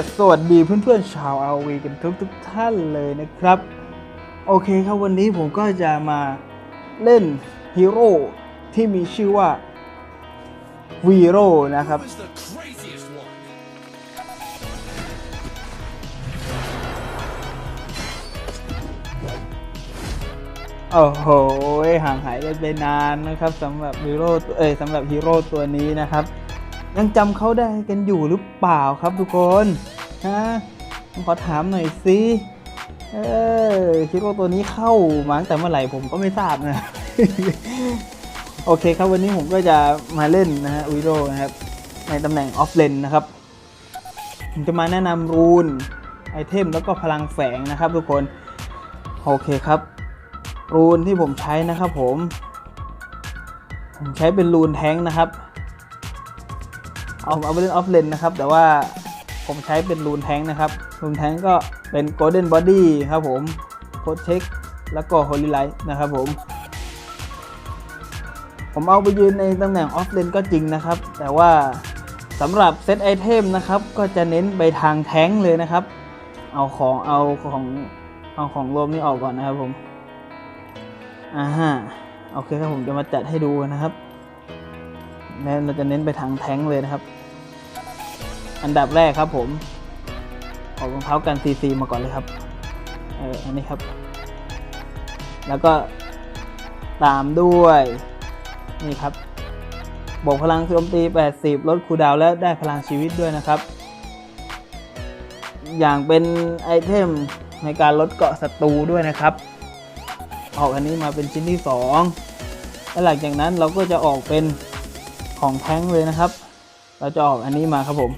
ดสวัสดีเพื่อนๆชาวอาวีกันทุกทุกท่านเลยนะครับ โอเคครับวันนี้ผมก็จะมาเล่นฮีโร่ที่มีชื่อว่าวีโร่นะครับ โอ้โห ห่างหายกันไปนานนะครับสำหรับฮีโร่เอ้ยสำหรับฮีโร่ตัวนี้นะครับยังจำเขาได้กันอยู่หรือเปล่าครับทุกคน ฮะผมขอถามหน่อยสิเออฮีโร่ตัวนี้เข้ามาตั้งแต่เมื่อไหร่ผมก็ไม่ทราบนะ โอเคครับวันนี้ผมก็จะมาเล่นนะฮะวีโรนะครับ ในตำแหน่งออฟเลนนะครับ ผมจะมาแนะนำรูนไอเทมแล้วก็พลังแฝงนะครับทุกคน โอเคครับ รูนที่ผมใช้นะครับผม ผมใช้เป็นรูนแท้งนะครับ เอาเอาไปเล่นออฟเลนนะครับ แต่ว่า ผมใช้เป็นรูนแท้งนะครับ รูนแท้งก็เป็นโกลเด้นบอดี้ครับผมโคเทคแล้วก็โฮลิไลท์นะครับผม ผมเอาไปยืนในตำแหน่งออฟเลนก็จริงนะครับ แต่ว่าสำหรับเซตไอเทมนะครับ ก็จะเน้นไปทางแท้งเลยนะครับ เอาของเอาของเอาของรวมนี้ออกก่อนนะครับผมอ่าฮะโอเคครับผมจะมาจัดให้ดูนะครับแล้วเราจะเน้นไปทางแท้งเลยนะครับ อันดับแรกครับผมเออกรองเท้ากันซีซีมาก่อนเลยครับ เอออันนี้ครับ แล้วก็ตามด้วย นี่ครับบวกพลังโจมตี 80 ลดคูดาวและได้พลังชีวิตด้วยนะครับ อย่างเป็นไอเทมในการลดเกาะศัตรูด้วยนะครับ ออกอันนี้มาเป็นชิ้นที่ 2 และหลังจากนั้นเราก็จะออกเป็นของแท้งเลยนะครับ เราจะออกอันนี้มาครับผม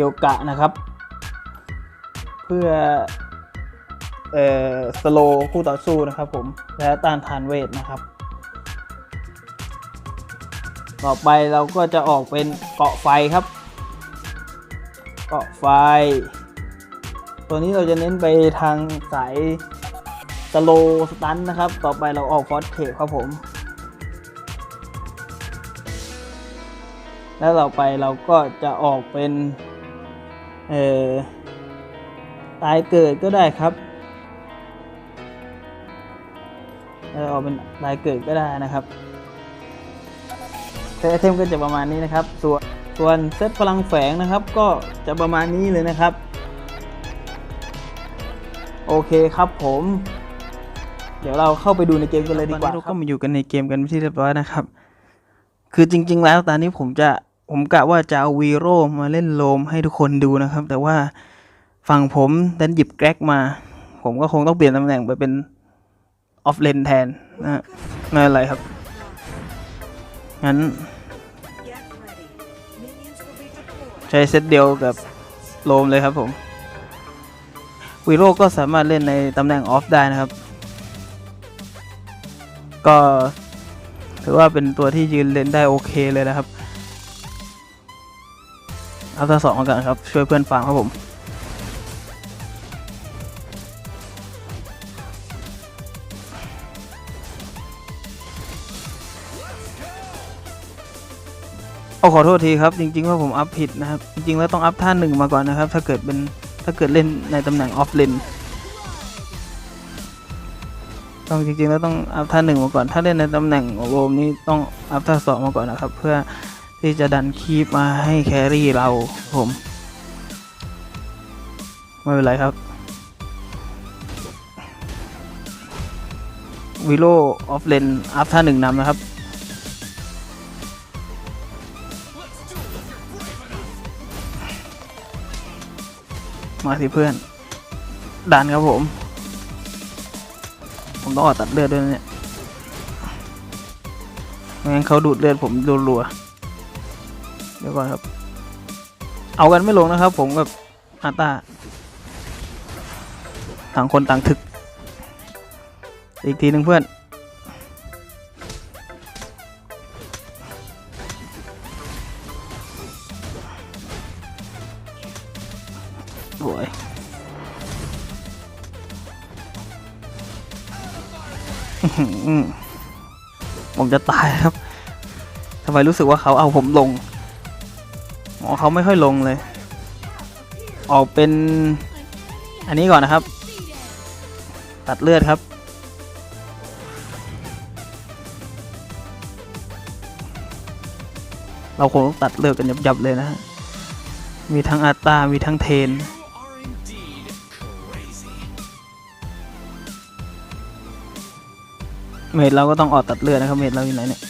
โยกะนะครับ เพื่อเอ่อสโลคู่ต่อสู้นะครับผมและต้านทานเวทนะครับ ต่อไปเราก็จะออกเป็นเกาะไฟครับ เกาะไฟ ตัวนี้เราจะเน้นไปทางสายสโลสตันนะครับ ต่อไปเราออกฟอสเทปครับผม แล้วต่อไปเราก็จะออกเป็น เอ่อตายเกิดก็ได้ครับแล้วออกเป็นตายเกิดก็ได้นะครับเซตไอเทมก็จะประมาณนี้นะครับ ส่วนส่วนเซตพลังแฝงนะครับ ก็จะประมาณนี้เลยนะครับ โอเคครับผม เดี๋ยวเราเข้าไปดูในเกมกันเลยดีกว่าเราก็มาอยู่กันในเกมกันที่เรียบร้อยนะครับ คือจริง ๆ แล้วตอนนี้ผมจะ ผมกะว่าจะเอาวีโร่มาเล่นโลมให้ทุกคนดูนะครับ แต่ว่าฝั่งผมดันหยิบแกรกมา ผมก็คงต้องเปลี่ยนตำแหน่งไปเป็นออฟเลนแทนนะไม่เป็นไรครับ งั้น ใช้เซตเดียวกับโลมเลยครับผม วีโร่ก็สามารถเล่นในตำแหน่งออฟได้นะครับ ก็ถือว่าเป็นตัวที่ยืนเล่นได้โอเคเลยนะครับ เอาตัวสองกันครับ ช่วยเพื่อนฟังครับผมโอ้ขอโทษทีครับ จริง ๆ ว่าผมอัพผิดนะครับ จริง ๆ แล้วต้องอัพท่าหนึ่งมาก่อนนะครับ ถ้าเกิดเป็นถ้าเกิดเล่นในตำแหน่งออฟเลนต้องจริง ๆ แล้วต้องอัพท่าหนึ่งมาก่อน ถ้าเล่นในตำแหน่งโรมนี้ต้องอัพท่าสองมาก่อนนะครับ เพื่อ ที่จะดันคีปมาให้แครี่เราผม ไม่เป็นไรครับ วิโลออฟเลนอัพท่าหนึ่งนำนะครับ มาสิเพื่อน ดันครับผม ผมต้องออกตัดเลือดด้วยนะเนี่ยไม่งั้นเขาดูดเลือดผมรัวๆ ดี๋ยวก่อนครับ เอากันไม่ลงนะครับ ผมกับอาตาต่างคนต่างถึก อีกทีหนึ่งเพื่อนสวยอื้อหือผมจะตายครับทำไมรู้สึกว่าเขาเอาผมลง เขาไม่ค่อยลงเลย ออกเป็นอันนี้ก่อนนะครับ ตัดเลือดครับ เราคงต้องตัดเลือดกันยับๆเลยนะฮะ มีทั้งอาตา มีทั้งเทนเมดเราก็ต้องออกตัดเลือดนะครับ เมดเราอยู่ไหนเนี่ย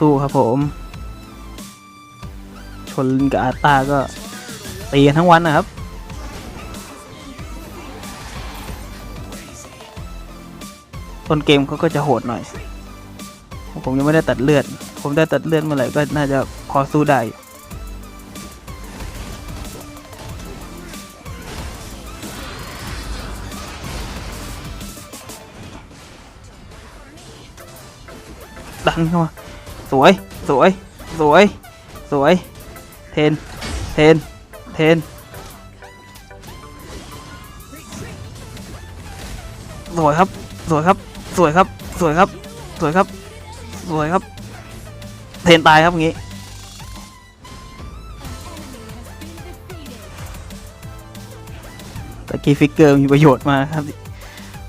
สู้ครับผม ชนกับอาตาก็ตีกันทั้งวันนะครับ ต้นเกมเขาก็จะโหดหน่อย ผมยังไม่ได้ตัดเลือด ผมได้ตัดเลือดเมื่อไหร่ก็น่าจะพอสู้ได้ดันเข้ามา สวย สวย สวย สวย เทน เทน เทน สวยครับ สวยครับ สวยครับ สวยครับ สวยครับ สวยครับ เทนตายครับอย่างงี้ ตะกี้ฟิกเกอร์มีประโยชน์มาครับ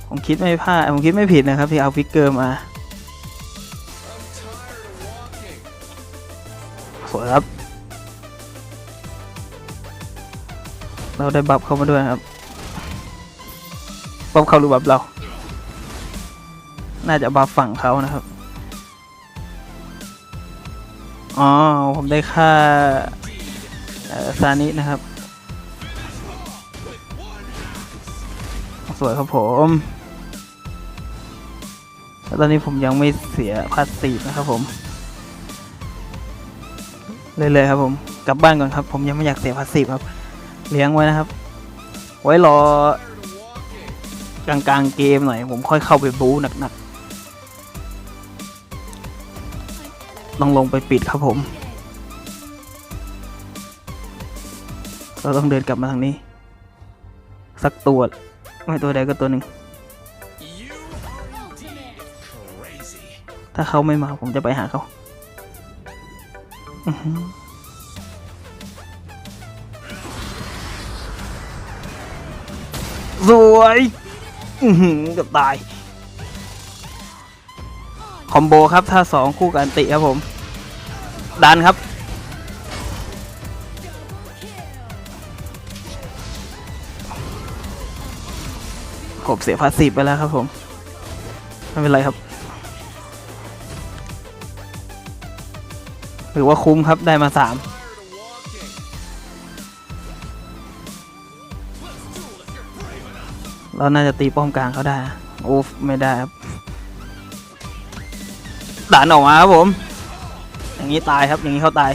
ผมคิดไม่พลาด ผมคิดไม่ผิดนะครับที่เอาฟิกเกอร์มา เราได้บัฟเข้ามาด้วยครับบัฟเขาหรือบัฟเรา น่าจะบัฟฝั่งเขานะครับ อ๋อ ผมได้ค่าซานินะครับ สวยครับผม ตอนนี้ผมยังไม่เสียพาสซีฟนะครับผม เลยเลยครับผม กลับบ้านก่อนครับ ผมยังไม่อยากเสียพาสซีฟครับ เลี้ยงไว้นะครับ ไว้รอกลางกลางๆเกมหน่อย ผมค่อยเข้าไปบู๊หนักๆต้องลงไปปิดครับผม เราต้องเดินกลับมาทางนี้ สักตัวไม่ตัวใดก็ตัวหนึ่ง ถ้าเขาไม่มาผมจะไปหาเขา อื้อ สวยเกือบตาย คอมโบครับถ้าสองคู่กันติครับผม ดันครับผมเสียพาสซีไปแล้วครับผม ไม่เป็นไรครับ หรือว่าคุ้มครับได้มาสาม เราน่าจะตีป้อมกลางเขาได้โอ้ไม่ได้ครับดันออกมาครับผม อย่างนี้ตายครับ อย่างนี้เขาตาย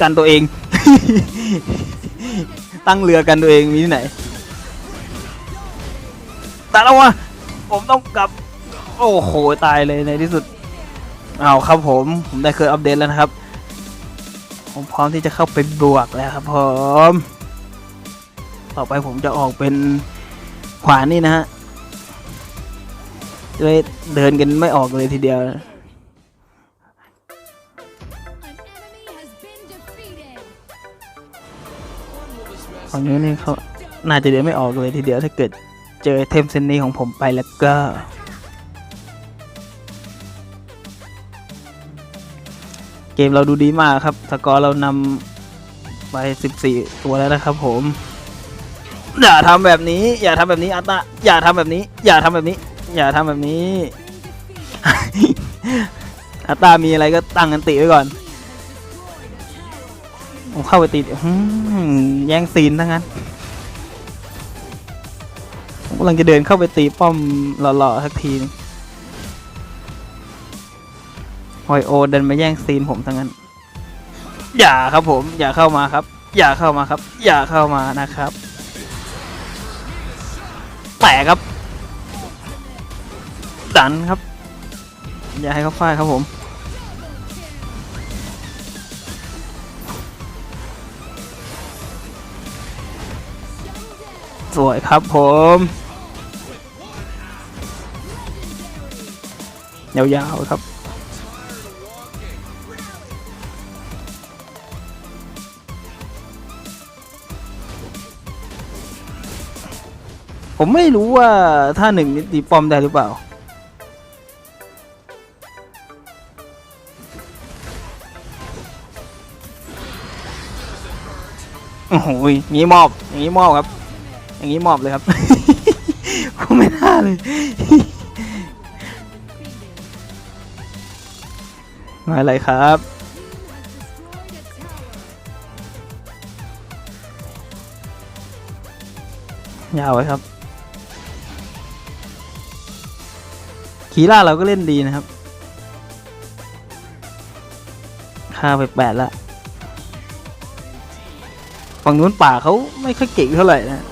กันตัวเอง ตั้งเรือกันตัวเองมีที่ไหนตายแล้ววะผมต้องกลับ โอ้โหตายเลยในที่สุดเอาครับผม ผมได้เคยอัปเดตแล้วนะครับ ผมพร้อมที่จะเข้าไปบวกแล้วครับผม ต่อไปผมจะออกเป็นขวานี่นะฮะจะได้เดินกันไม่ออกเลยทีเดียว ฝั่งนี้นี่เขาน่าจะเดินไม่ออกเลยทีเดียวถ้าเกิดเจอเทมเซนนี้ของผมไปแล้วก็เกมเราดูดีมากครับ สกอร์เรานำไป 14 ตัวแล้วนะครับผม อย่าทำแบบนี้ อย่าทำแบบนี้อาตาอย่าทำแบบนี้ อย่าทำแบบนี้ อย่าทำแบบนี้อาตามีอะไรก็ตั้งกันติไว้ก่อนผมเข้าไปติดอื้อหือแย่งซีนทั้งนั้นผมกำลังจะเดินเข้าไปตีป้อมหล่อๆสักทีนึงฮอยโอเดินมาแย่งซีนผมทั้งนั้น อย่าครับผม อย่าเข้ามาครับ อย่าเข้ามาครับ อย่าเข้ามานะครับ แตกครับ ดันครับ อย่าให้เขาฟาดครับผมสวยครับผม ยาวๆครับ ผมไม่รู้ว่าถ้าหนึ่งนี่ตีป้อมได้หรือเปล่า โอ้โหอย่างนี้มอบอย่างนี้มอบครับ อย่างนี้มอบเลยครับ ผมไม่น่าเลย มาอะไรครับยาวไว้ครับ คีร่าเราก็เล่นดีนะครับค่าไปแปดละฝั่งนู้นป่าเขาไม่ค่อยเก่งเท่าไหร่นะ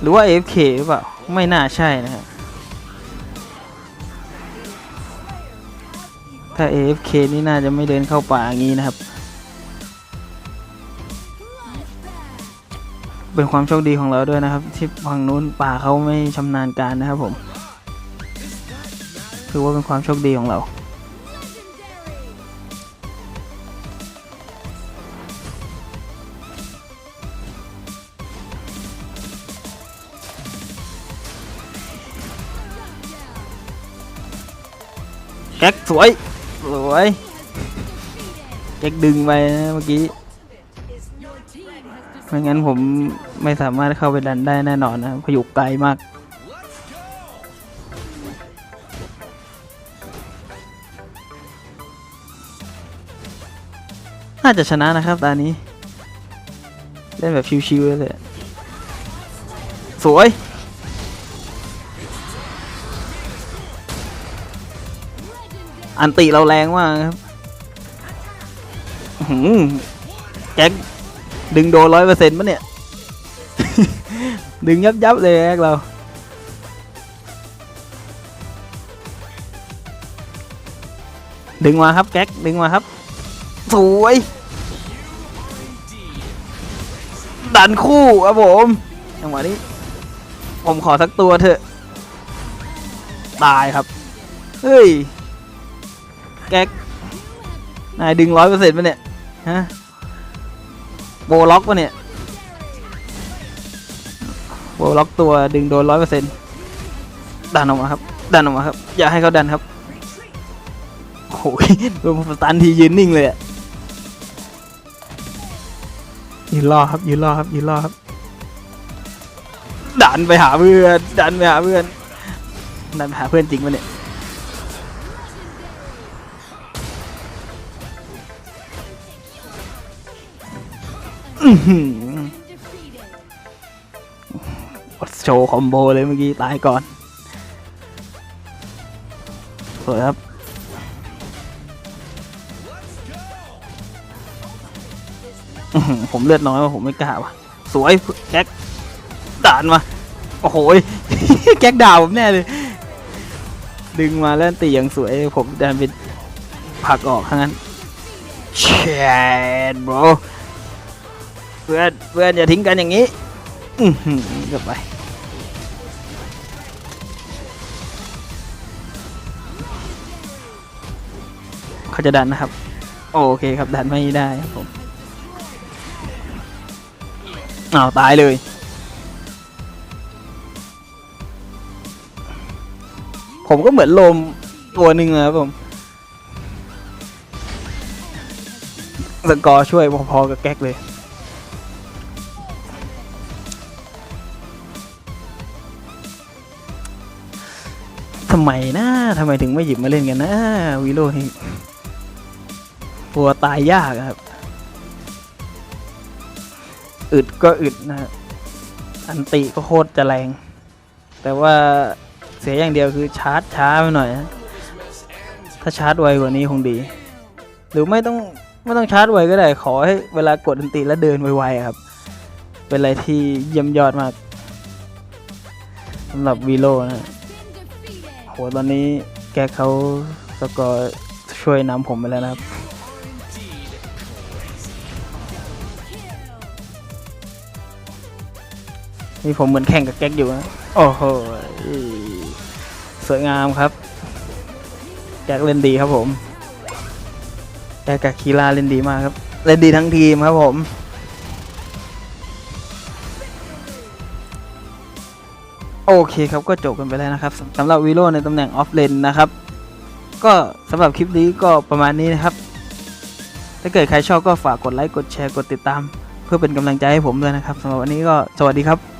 หรือว่า AFK หรือเปล่าไม่น่าใช่นะครับถ้า AFK นี่น่าจะไม่เดินเข้าป่าอย่างนี้นะครับ เป็นความโชคดีของเราด้วยนะครับ ที่ฝั่งนู้นป่าเขาไม่ชำนาญการนะครับผม ถือว่าเป็นความโชคดีของเรา แก๊กสวย สวย แก๊กดึงไปนะเมื่อกี้ไม่งั้นผมไม่สามารถเข้าไปดันได้แน่นอนนะเพราะอยู่ไกลมาก น่าจะชนะนะครับตานี้ เล่นแบบชิวๆเลยสวยอันติเราแรงมากครับหือแจ็คดึงโดนร้อยเปอร์เซ็นต์ปะเนี่ย ดึงยับยับๆเลยแจ็คเรา ดึงมาครับแก๊กดึงมาครับ สวย ดันคู่ครับผมจังหวะนี้ ผมขอสักตัวเถอะ ตายครับ เฮ้ย แก๊ก นายดึงร้อยเปอร์เซ็นต์ปะเนี่ย ฮะ โบล็อกปะเนี่ย โบล็อกตัวดึงโดนร้อยเปอร์เซ็นต์ดันออกมาครับ ดันออกมาครับ อย่าให้เขาดันครับโอ้ยโดนสตันทียืนนิ่งเลยอะ ยืนรอครับยืนรอครับยืนรอครับ ดันไปหาเพื่อนดันไปหาเพื่อนดันไปหาเพื่อนจริงปะเนี่ยอื้อหือกดโชว์คอมโบเลยเมื่อกี้ตายก่อนสวยครับ ผมเลือดน้อยว่าผมไม่กล้าว่ะ สวยแก๊กด่านมาโอ้โหแก๊กด่าผมแน่เลย ดึงมาแล้วตีอย่างสวยผมดันไปผักออกทั้งนั้นแชดบรเพื่อนเพื่อนอย่าทิ้งกันอย่างนี้อือหือเกือบไปเขาจะดันนะครับ โอเคครับดันไม่ได้ครับผม อ้าวตายเลยผมก็เหมือนโลมตัวหนึ่งนะครับผมสกอร์ช่วยพอๆกับแก๊กเลย ทำไมนะทำไมถึงไม่หยิบมาเล่นกันนะ วิโรนี่ตัวตายยากครับ อึดก็อึดนะครับอันติก็โคตรจะแรง แต่ว่าเสียอย่างเดียวคือชาร์จช้าไปหน่อย ถ้าชาร์จไวกว่านี้คงดี หรือไม่ต้องไม่ต้องชาร์จไวก็ได้ ขอให้เวลากดอันติแล้วเดินไวๆครับ เป็นอะไรที่เยี่ยมยอดมากสำหรับวีโรนะโหตอนนี้แกเขาสกอร์ช่วยนำผมไปแล้วนะครับ นี่ผมเหมือนแข่งกับแก๊กอยู่นะโอ้โหสวยงามครับแก๊กเล่นดีครับผมแก๊กกับคีราเล่นดีมากครับ เล่นดีทั้งทีมครับผมโอเคครับก็จบกันไปแล้วนะครับสำหรับวีโรในตำแหน่งออฟเลนนะครับ ก็สำหรับคลิปนี้ก็ประมาณนี้นะครับ ถ้าเกิดใครชอบก็ฝากกดไลค์กดแชร์กดติดตาม เพื่อเป็นกำลังใจให้ผมด้วยนะครับสำหรับวันนี้ก็สวัสดีครับ